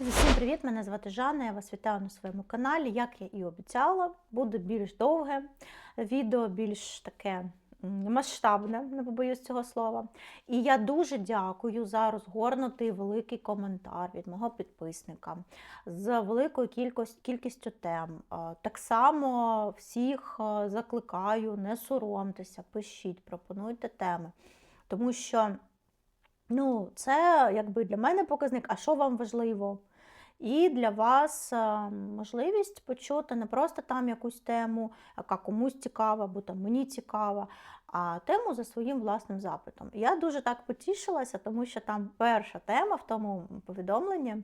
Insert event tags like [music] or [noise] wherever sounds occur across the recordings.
Всім привіт! Мене звати Жанна. Я вас вітаю на своєму каналі. Як я і обіцяла, буде більш довге відео, більш таке масштабне, не побоюсь цього слова. І я дуже дякую за розгорнутий великий коментар від мого підписника з великою кількість, кількістю тем. Е, Так само всіх е, закликаю, не соромтеся, пишіть, пропонуйте теми. Тому що Ну, це якби для мене показник, а що вам важливо? І для вас е, можливість почути не просто там якусь тему, яка комусь цікава, або там мені цікава, а тему за своїм власним запитом. Я дуже так потішилася, тому що там перша тема в тому повідомленні.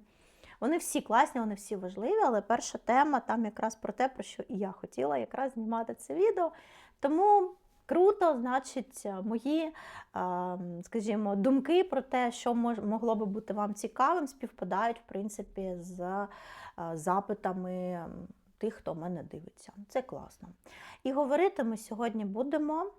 Вони всі класні, вони всі важливі, але перша тема там якраз про те, про що і я хотіла якраз знімати це відео. Тому круто, значить, мої, е, скажімо, думки про те, що могло би бути вам цікавим, співпадають, в принципі, з е, запитами тих, хто мене дивиться. Це класно. І говорити ми сьогодні будемо.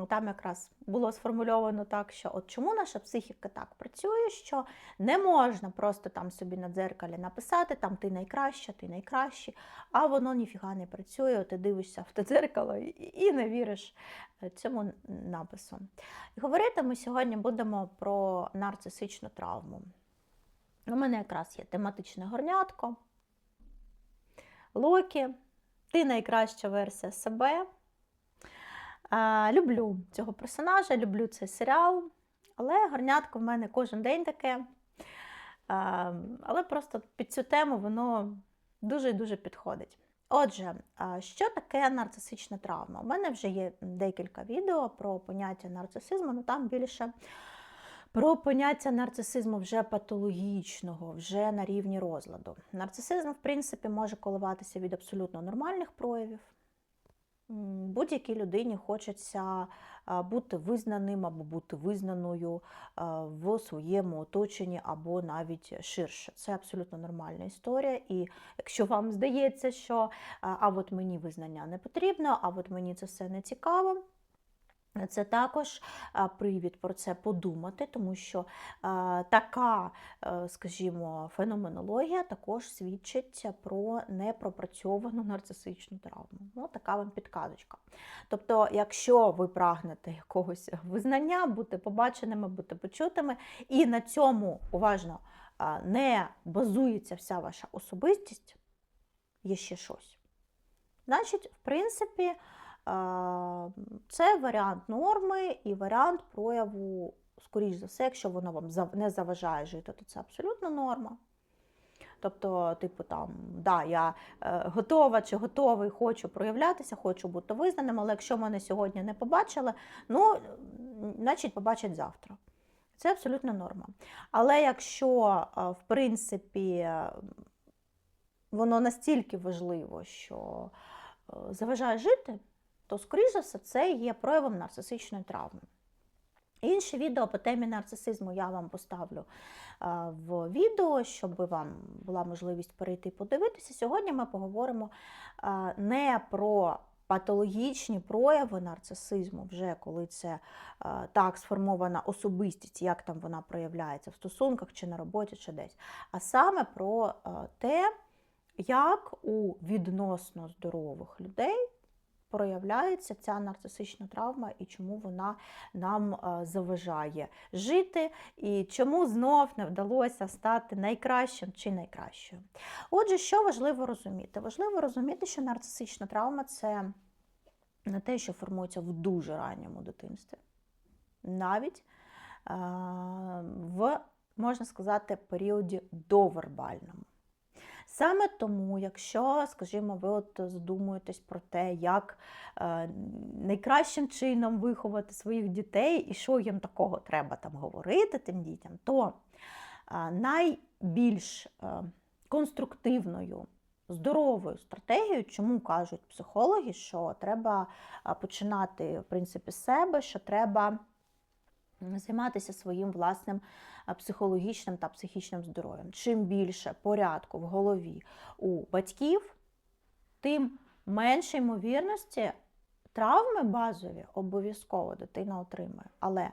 Ну, Там якраз було сформульовано так, що от чому наша психіка так працює, що не можна просто там собі на дзеркалі написати, там ти найкраща, ти найкращий, а воно ніфіга не працює, ти дивишся в те дзеркало і, і не віриш е, цьому напису. І говорити ми сьогодні будемо про нарцисичну травму. У мене якраз є тематичне горнятко, Локі, ти найкраща версія себе. Люблю цього персонажа, люблю цей серіал, але горнятко в мене кожен день таке. Але просто під цю тему воно дуже і дуже підходить. Отже, що таке нарцисична травма? У мене вже є декілька відео про поняття нарцисизму, але там більше про поняття нарцисизму вже патологічного, вже на рівні розладу. Нарцисизм, в принципі, може коливатися від абсолютно нормальних проявів. Будь-якій людині хочеться бути визнаним або бути визнаною в своєму оточенні або навіть ширше. Це абсолютно нормальна історія. І якщо вам здається, що а от мені визнання не потрібно, а от мені це все не цікаво. Це також привід про це подумати, тому що така, е, скажімо, феноменологія також свідчить про непропрацьовану нарцисичну травму. Ну, така вам підказочка. Тобто, якщо ви прагнете якогось визнання, бути побаченими, бути почутими, і на цьому уважно не базується вся ваша особистість, є ще щось. Значить, в принципі, це варіант норми і варіант прояву, скоріш за все, якщо воно вам не заважає жити, то це абсолютно норма. Тобто, типу, там, да, я е, готова чи готовий, хочу проявлятися, хочу бути визнаним, але якщо мене сьогодні не побачили, ну, значить, побачать завтра. Це абсолютно норма. Але якщо, е, в принципі, е, воно настільки важливо, що е, заважає жити, то, скоріш за все, це є проявом нарцисичної травми. Інше відео по темі нарцисизму я вам поставлю в відео, щоб вам була можливість перейти і подивитися. Сьогодні ми поговоримо не про патологічні прояви нарцисизму, вже коли це так сформована особистість, як там вона проявляється в стосунках чи на роботі, чи десь, а саме про те, як у відносно здорових людей проявляється ця нарцисична травма і чому вона нам е, заважає жити, і чому знов не вдалося стати найкращим чи найкращою. Отже, що важливо розуміти? Важливо розуміти, що нарцисична травма це не те, що формується в дуже ранньому дитинстві, навіть е, в, можна сказати, періоді довербальному. Саме тому, якщо, скажімо, ви от задумуєтесь про те, як е, найкращим чином виховати своїх дітей і що їм такого треба там говорити тим дітям, то е, найбільш е, конструктивною, здоровою стратегією, чому кажуть психологи, що треба починати в принципі з себе, що треба займатися своїм власним психологічним та психічним здоров'ям. Чим більше порядку в голові у батьків, тим менше ймовірності травми базові обов'язково дитина отримує. Але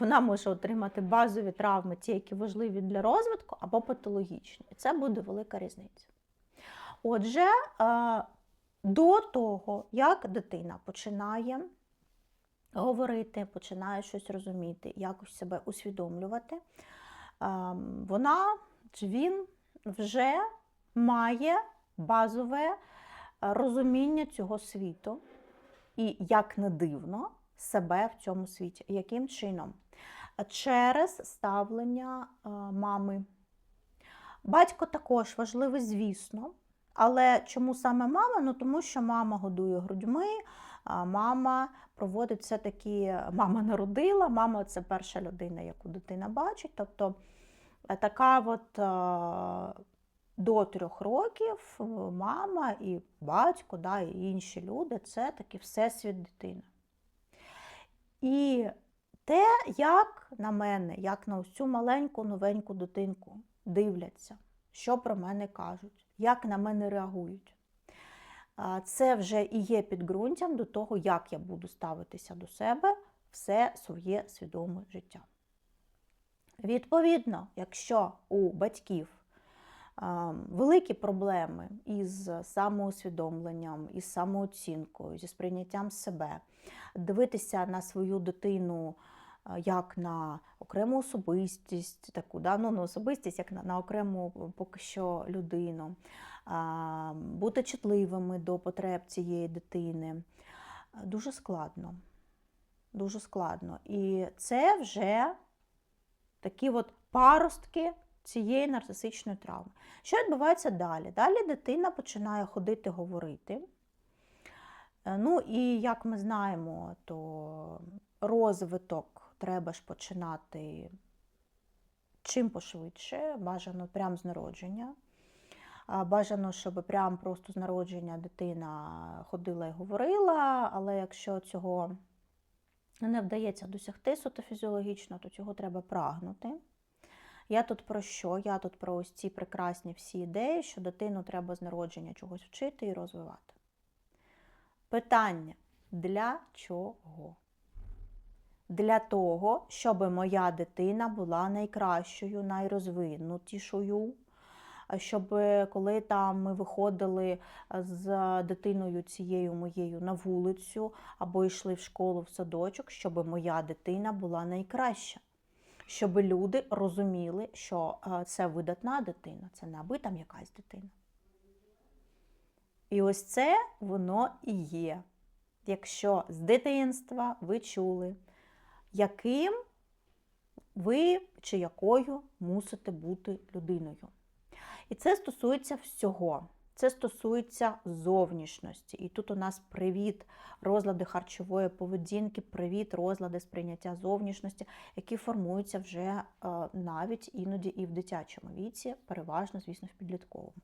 вона може отримати базові травми, ті, які важливі для розвитку, або патологічні. І це буде велика різниця. Отже, е, до того, як дитина починає говорити, починає щось розуміти, якось себе усвідомлювати, вона чи він вже має базове е, розуміння цього світу і, як не дивно, себе в цьому світі. Яким чином? Через ставлення е, мами. Батько також важливий, звісно. Але чому саме мама? Ну тому що мама годує грудьми, мама проводить все-таки, мама народила, мама це перша людина, яку дитина бачить. Тобто е, така от е, до трьох років мама і батько, да, і інші люди це таки всесвіт дитини. І те, як на мене, як на ось цю маленьку новеньку дитинку дивляться, що про мене кажуть, як на мене реагують. Це вже і є підґрунтям до того, як я буду ставитися до себе все своє свідоме життя. Відповідно, якщо у батьків великі проблеми із самоусвідомленням, із самооцінкою, зі сприйняттям себе, дивитися на свою дитину як на окрему особистість, таку да? ну, не особистість, як на, на окрему поки що людину, бути чутливими до потреб цієї дитини. Дуже складно. Дуже складно. І це вже такі от паростки цієї нарцисичної травми. Що відбувається далі? Далі дитина починає ходити, говорити. Е, ну і як ми знаємо, то розвиток треба ж починати чим пошвидше, бажано прямо з народження. Бажано, щоб прямо просто з народження дитина ходила і говорила, але якщо цього не вдається досягти суто фізіологічно, то цього треба прагнути. Я тут про що? Я тут про ось ці прекрасні всі ідеї, що дитину треба з народження чогось вчити і розвивати. Питання для чого? Для того, щоб моя дитина була найкращою, найрозвинутішою. Щоб коли там ми виходили з дитиною цією моєю на вулицю або йшли в школу в садочок, щоб моя дитина була найкраща щоб люди розуміли, що е, це видатна дитина, це не аби там якась дитина. І ось це воно і є. Якщо з дитинства ви чули, яким ви чи якою мусите бути людиною. І це стосується всього. Це стосується зовнішності. І тут у нас привіт, розлади харчової поведінки, привіт, розлади сприйняття зовнішності, які формуються вже е, навіть іноді і в дитячому віці, переважно, звісно, в підлітковому.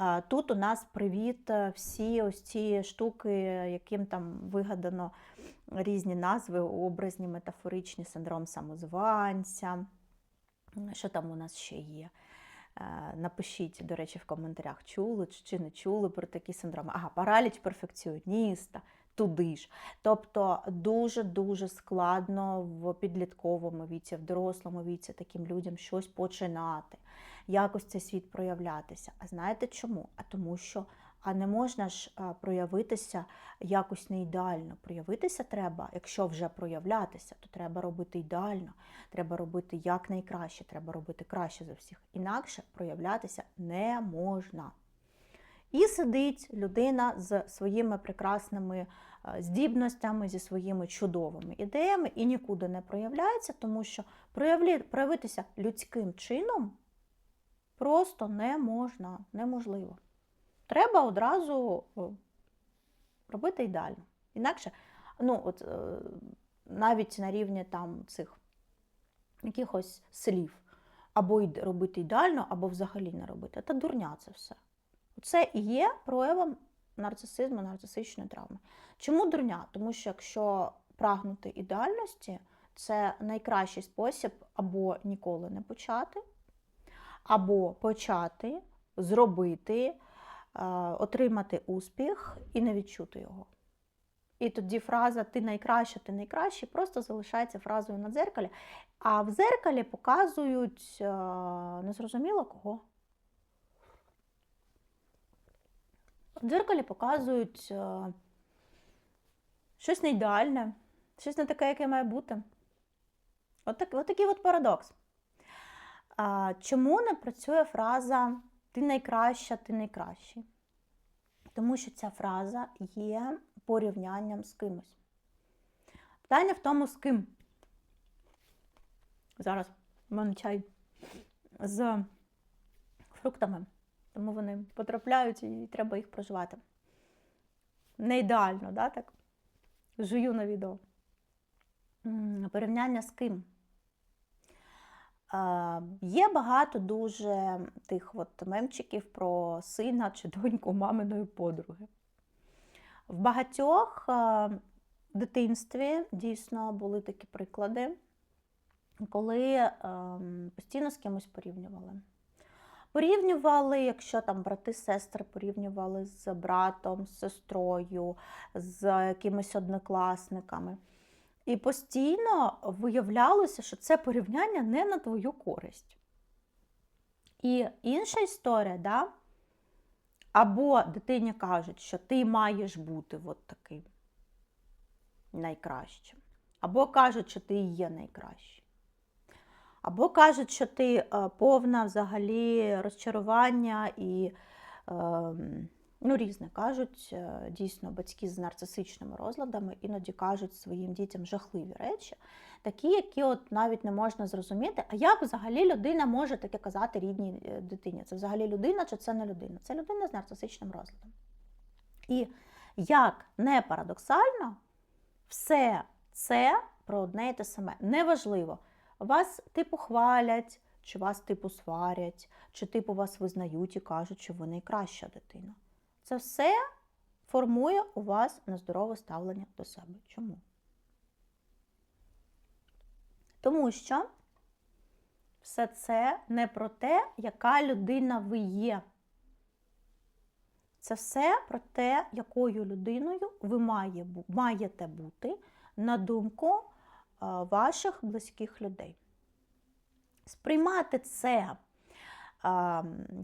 Е, тут у нас привіт, е, всі ось ці штуки, яким там вигадано різні назви, образні, метафоричні синдром самозванця. Що там у нас ще є? Е, напишіть, до речі, в коментарях, чули чи не чули про такі синдроми. Ага, параліч перфекціоніста, туди ж. Тобто дуже-дуже складно в підлітковому віці, в дорослому віці таким людям щось починати, якось цей світ проявлятися. А знаєте чому? А тому що а не можна ж проявитися якось не ідеально. Проявитися треба, якщо вже проявлятися, то треба робити ідеально, треба робити якнайкраще, треба робити краще за всіх. Інакше проявлятися не можна. І сидить людина з своїми прекрасними здібностями, зі своїми чудовими ідеями і нікуди не проявляється, тому що проявитися людським чином просто не можна, неможливо. Треба одразу робити ідеально. Інакше, ну, от е, навіть на рівні там цих якихось слів, або робити ідеально, або взагалі не робити. Це дурня це все. Це і є проявом нарцисизму, нарцисичної травми. Чому дурня? Тому що якщо прагнути ідеальності, це найкращий спосіб або ніколи не почати, або почати, зробити отримати успіх і не відчути його. І тоді фраза Ти найкраща, ти найкращий просто залишається фразою на дзеркалі. А в дзеркалі показують е, незрозуміло кого. В дзеркалі показують е, щось не ідеальне, щось не таке, яке має бути. От, так, от такий от парадокс. Чому не працює фраза Ти найкраща, ти найкращий? Тому що ця фраза є порівнянням з кимось. Питання в тому, з ким. Зараз в мене чай з фруктами, тому вони потрапляють і треба їх проживати. Не ідеально, да, так? Жую на відео. Порівняння з ким? Є багато дуже тих от мемчиків про сина чи доньку маминої подруги. В багатьох дитинстві дійсно були такі приклади, коли постійно з кимось порівнювали. Порівнювали, якщо там брати, сестри порівнювали з братом, з сестрою, з якимись однокласниками. І постійно виявлялося, що це порівняння не на твою користь. І інша історія, да? або дитині кажуть, що ти маєш бути от таким найкращим, або кажуть, що ти є найкращий. Або кажуть, що ти е, повна взагалі розчарування і е, ну, різне кажуть е, дійсно батьки з нарцисичними розладами, іноді кажуть своїм дітям жахливі речі, такі, які от навіть не можна зрозуміти. А як взагалі людина може таке казати рідній е, дитині? Це взагалі людина чи це не людина? Це людина з нарцисичним розладом. І як не парадоксально, все це про одне і те саме. Неважливо, вас типу хвалять, чи вас типу сварять, чи типу вас визнають і кажуть, що ви найкраща дитина. Це все формує у вас нездорове ставлення до себе. Чому? Тому що все це не про те, яка людина ви є. Це все про те, якою людиною ви має, маєте бути на думку ваших близьких людей. Сприймати це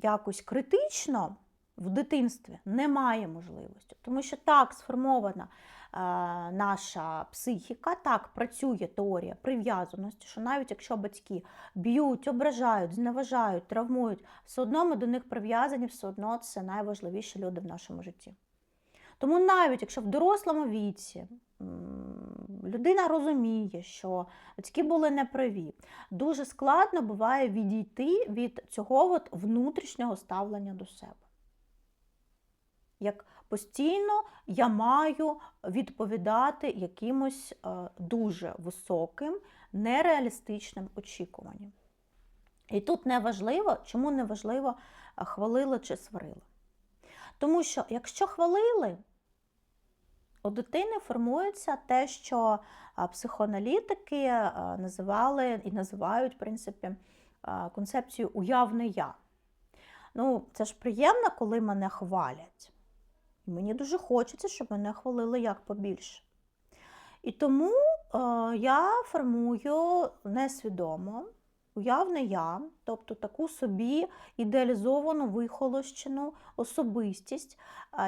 якось критично в дитинстві немає можливості, тому що так сформована а, наша психіка, так працює теорія прив'язаності, що навіть якщо батьки б'ють, ображають, зневажають, травмують, все одно ми до них прив'язані, все одно це найважливіші люди в нашому житті. Тому навіть якщо в дорослому віці людина розуміє, що батьки були неправі, дуже складно буває відійти від цього от внутрішнього ставлення до себе. Як постійно я маю відповідати якимось дуже високим, нереалістичним очікуванням. І тут не важливо, чому не важливо хвалили чи сварили. Тому що, якщо хвалили, у дитини формується те, що психоаналітики називали і називають, в принципі, концепцію уявне я. Ну, це ж приємно, коли мене хвалять. І мені дуже хочеться, щоб мене хвалили як побільше. І тому я формую несвідомо уявне я, тобто таку собі ідеалізовану вихолощену особистість,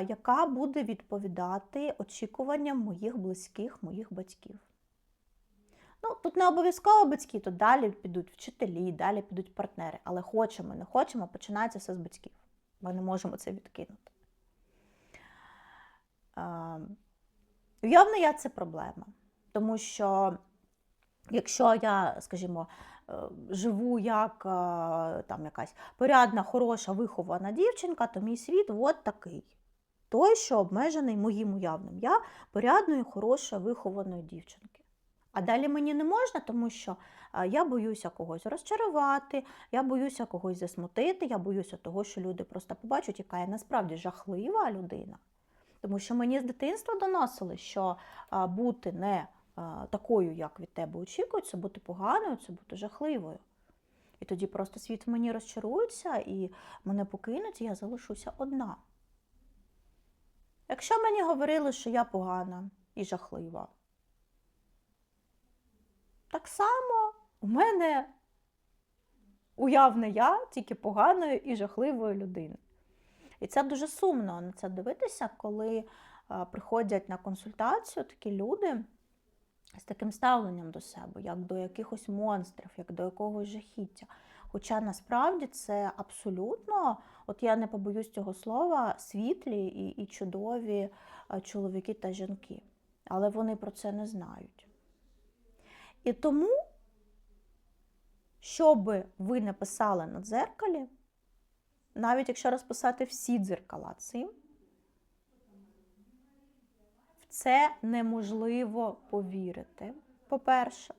яка буде відповідати очікуванням моїх близьких, моїх батьків. Ну, Тут не обов'язково батьки, тут далі підуть вчителі, далі підуть партнери. Але хочемо, не хочемо, починається все з батьків. Ми не можемо це відкинути. Уявне я це проблема. Тому що, якщо я, скажімо, Е, живу як е, там якась порядна, хороша, вихована дівчинка, то мій світ от такий. Той, що обмежений моїм уявним я порядної, хорошої, вихованої дівчинки. А далі мені не можна, тому що е, я боюся когось розчарувати, я боюся когось засмутити, я боюся того, що люди просто побачать, яка я насправді жахлива людина. Тому що мені з дитинства доносили, що бути не такою, як від тебе очікують, це бути поганою, це бути жахливою. І тоді просто світ в мені розчарується і мене покинуть, і я залишуся одна. Якщо мені говорили, що я погана, і жахлива. Так само у мене уявне я тільки поганої і жахливої людини. І це дуже сумно на це дивитися, коли приходять на консультацію такі люди з таким ставленням до себе, як до якихось монстрів, як до якогось жахіття. Хоча насправді це абсолютно, от я не побоюсь цього слова, світлі і, і чудові чоловіки та жінки. Але вони про це не знають. І тому, що би ви не писали на дзеркалі, навіть якщо розписати всі дзеркала цим, в це неможливо повірити, по-перше.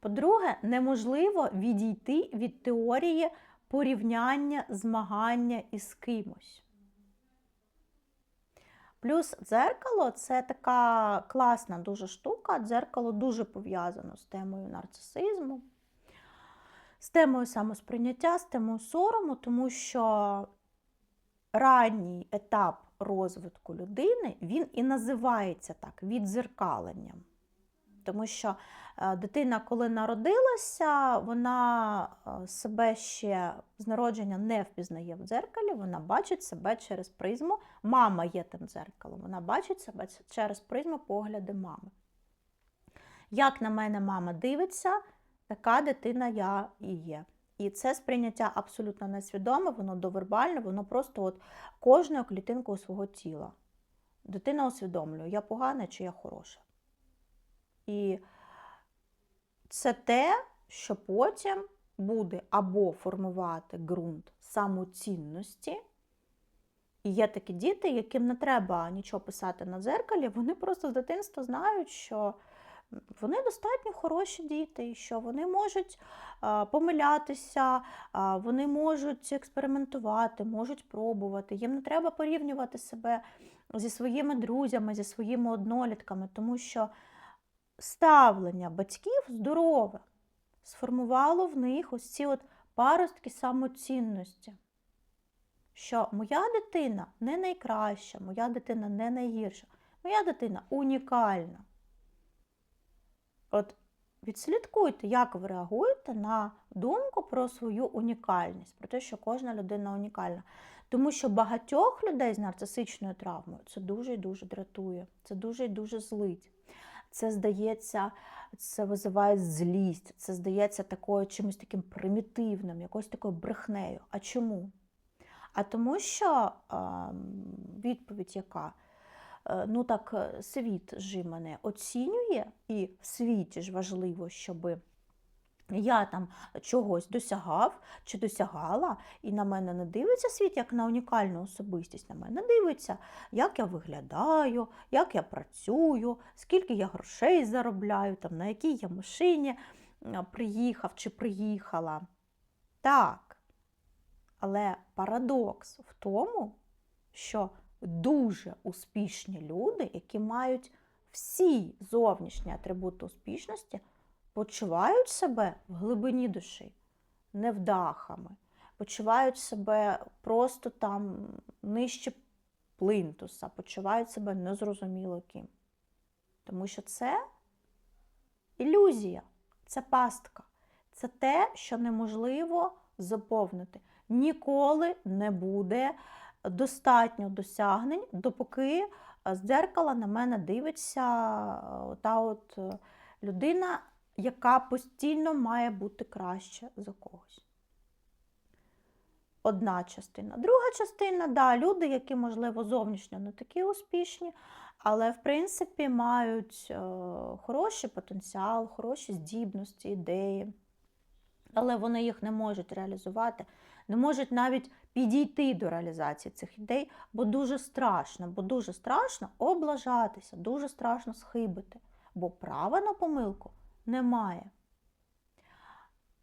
По-друге, неможливо відійти від теорії порівняння, змагання із кимось. Плюс дзеркало це така класна дуже штука. Дзеркало дуже пов'язано з темою нарцисизму, з темою самосприйняття, з темою сорому, тому що ранній етап розвитку людини він і називається так відзеркаленням. Тому що е, дитина, коли народилася, вона е, себе ще з народження не впізнає в дзеркалі, вона бачить себе через призму. Мама є тим дзеркалом, вона бачить себе через призму погляди мами. Як на мене мама дивиться, така дитина я і є. І це сприйняття абсолютно несвідоме, воно довербальне, воно просто от кожною клітинкою свого тіла. Дитина усвідомлює, я погана чи я хороша. І це те, що потім буде або формувати ґрунт самоцінності. І є такі діти, яким не треба нічого писати на дзеркалі, вони просто з дитинства знають, що вони достатньо хороші діти, і що вони можуть помилятися, вони можуть експериментувати, можуть пробувати. Їм не треба порівнювати себе зі своїми друзями, зі своїми однолітками, тому що ставлення батьків здорове сформувало в них ось ці от паростки самоцінності. Що моя дитина не найкраща, моя дитина не найгірша, моя дитина унікальна. От відслідкуйте, як ви реагуєте на думку про свою унікальність, про те, що кожна людина унікальна. Тому що багатьох людей з нарцисичною травмою це дуже і дуже дратує, це дуже і дуже злить. Це здається, це визиває злість, це здається такою чимось таким примітивним, якоюсь такою брехнею. А чому? А тому що е, відповідь яка? Е, ну так, світ ж мене оцінює, і в світі ж важливо, щоби я там чогось досягав чи досягала, і на мене не дивиться світ як на унікальну особистість. На мене дивиться, як я виглядаю, як я працюю, скільки я грошей заробляю, там, на якій я машині приїхав чи приїхала. Так. Але парадокс в тому, що дуже успішні люди, які мають всі зовнішні атрибути успішності, почувають себе в глибині душі невдахами, почувають себе просто там нижче плинтуса, почувають себе незрозуміло ким. Тому що це ілюзія, це пастка, це те, що неможливо заповнити. Ніколи не буде достатньо досягнень, допоки з дзеркала на мене дивиться та от людина, яка постійно має бути краще за когось. Одна частина. Друга частина, да, люди, які, можливо, зовнішньо не такі успішні, але, в принципі, мають е, хороший потенціал, хороші здібності, ідеї. Але вони їх не можуть реалізувати, не можуть навіть підійти до реалізації цих ідей, бо дуже страшно, бо дуже страшно облажатися, дуже страшно схибити, бо права на помилку немає.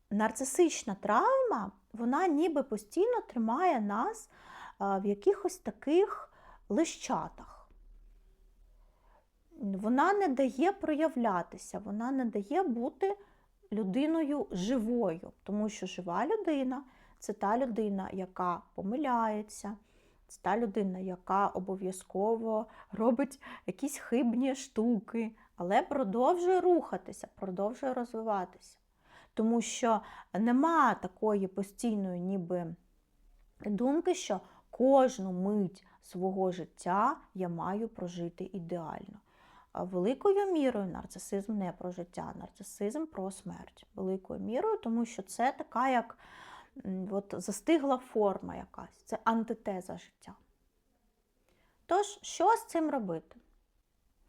Нарцисична травма, вона ніби постійно тримає нас в якихось таких лищатах. Вона не дає проявлятися, вона не дає бути людиною живою, тому що жива людина це та людина, яка помиляється, Це та людина, яка обов'язково робить якісь хибні штуки, але продовжує рухатися, продовжує розвиватися. Тому що нема такої постійної ніби думки, що кожну мить свого життя я маю прожити ідеально. Великою мірою нарцисизм не про життя, нарцисизм про смерть. Великою мірою, тому що це така як от, застигла форма якась, це антитеза життя. Тож, що з цим робити?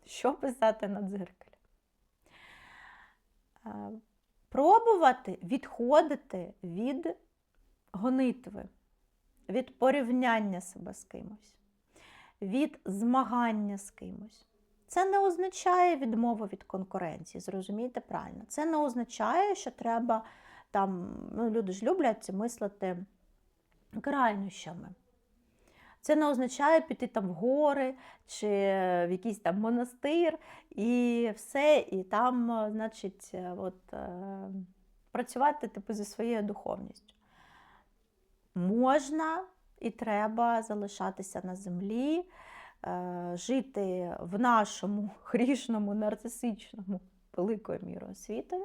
Що писати на дзеркалі? Е, Пробувати відходити від гонитви, від порівняння себе з кимось, від змагання з кимось. Це не означає відмову від конкуренції, зрозумійте правильно. Це не означає, що треба там, ну, люди ж люблять мислити крайнощами. Це не означає піти там в гори чи в якийсь там монастир і все, і там, е, значить, е, от, е, працювати типу, зі своєю духовністю. Можна і треба залишатися на землі, жити в нашому [laughs] грішному, нарцисичному, великою мірою світові,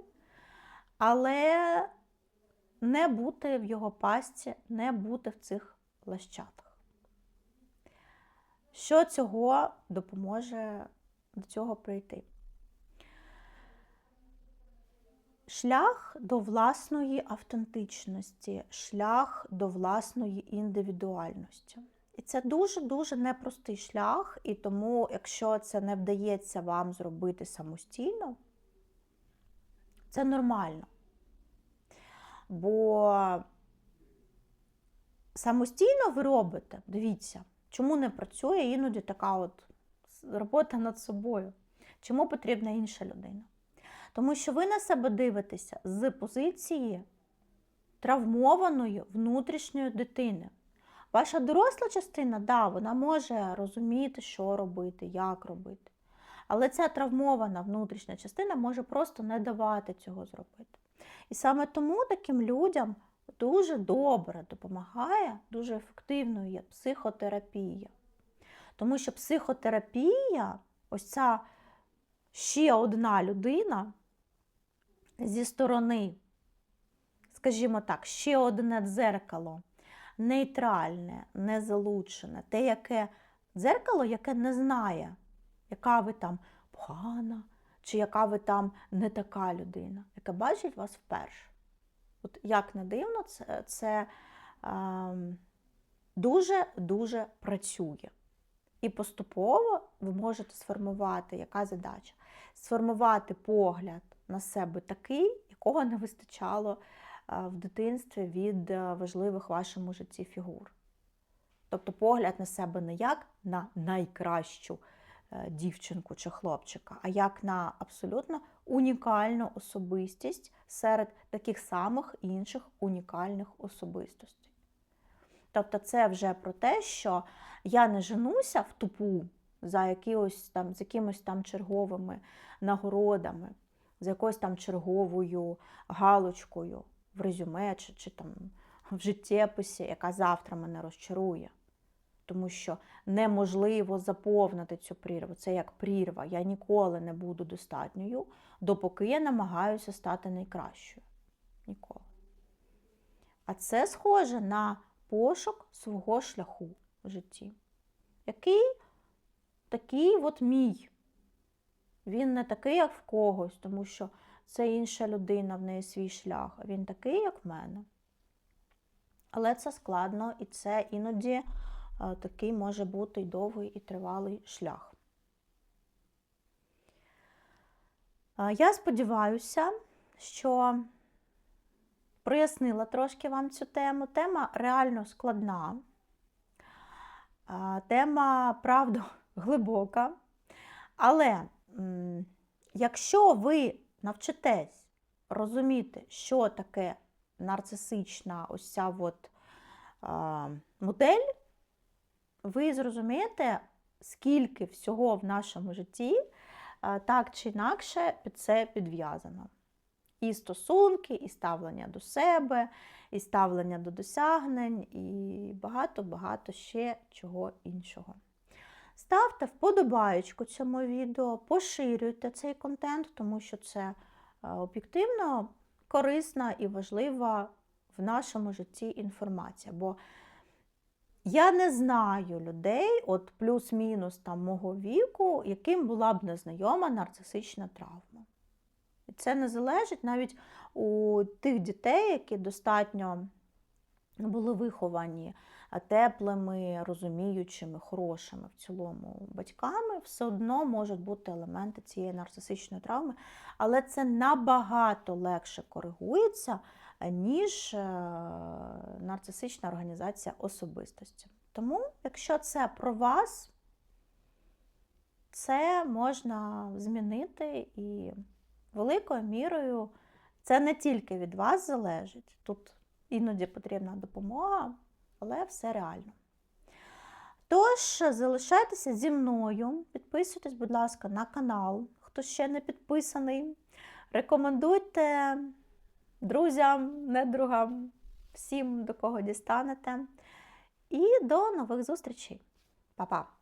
але не бути в його пастці, не бути в цих лащатах. Що цього допоможе до цього прийти? Шлях до власної автентичності, шлях до власної індивідуальності. І це дуже-дуже непростий шлях, і тому, якщо це не вдається вам зробити самостійно, це нормально. Бо самостійно ви робите, дивіться, чому не працює іноді така от робота над собою. Чому потрібна інша людина? Тому що ви на себе дивитеся з позиції травмованої внутрішньої дитини. Ваша доросла частина, да, вона може розуміти, що робити, як робити. Але ця травмована внутрішня частина може просто не давати цього зробити. І саме тому таким людям дуже добре допомагає, дуже ефективною є психотерапія. Тому що психотерапія, ось ця ще одна людина зі сторони, скажімо так, ще одне дзеркало, нейтральне, незалучене, те, яке дзеркало, яке не знає, яка ви там погана, чи яка ви там не така людина, яка бачить вас вперше. От як не дивно, це, це ем, дуже-дуже працює. І поступово ви можете сформувати, яка задача? Сформувати погляд на себе такий, якого не вистачало е, в дитинстві від е, важливих в вашому житті фігур. Тобто погляд на себе не як на найкращу дівчинку чи хлопчика, а як на абсолютно унікальну особистість серед таких самих інших унікальних особистостей. Тобто, це вже про те, що я не женуся в тупу за якимось там, з якимось там черговими нагородами, з якоюсь там черговою галочкою в резюме чи, чи там в життєписі, яка завтра мене розчарує. Тому що неможливо заповнити цю прірву. Це як прірва. Я ніколи не буду достатньою, допоки я намагаюся стати найкращою. Ніколи. А це схоже на пошук свого шляху в житті. Який такий от мій. Він не такий, як в когось, тому що це інша людина, в неї свій шлях. Він такий, як в мене. Але це складно і це іноді такий може бути довгий і тривалий шлях. Я сподіваюся, що прояснила трошки вам цю тему. Тема реально складна. Тема, правда, [laughs] глибока. Але якщо ви навчитесь розуміти, що таке нарцисична ось ця от, модель, ви зрозумієте, скільки всього в нашому житті так чи інакше під це підв'язано. І стосунки, і ставлення до себе, і ставлення до досягнень, і багато-багато ще чого іншого. Ставте вподобаєчку цьому відео, поширюйте цей контент, тому що це е, об'єктивно корисна і важлива в нашому житті інформація. Бо я не знаю людей, от плюс-мінус там мого віку, яким була б незнайома нарцисична травма. І це не залежить навіть у тих дітей, які достатньо були виховані теплими, розуміючими, хорошими в цілому батьками, все одно можуть бути елементи цієї нарцисичної травми, але це набагато легше коригується, ніж е, нарцисична організація особистості. Тому, якщо це про вас, це можна змінити і великою мірою це не тільки від вас залежить. Тут іноді потрібна допомога, але все реально. Тож, залишайтеся зі мною, підписуйтесь, будь ласка, на канал, хто ще не підписаний. Рекомендуйте друзям, недругам, всім, до кого дістанете. І до нових зустрічей. Па-па!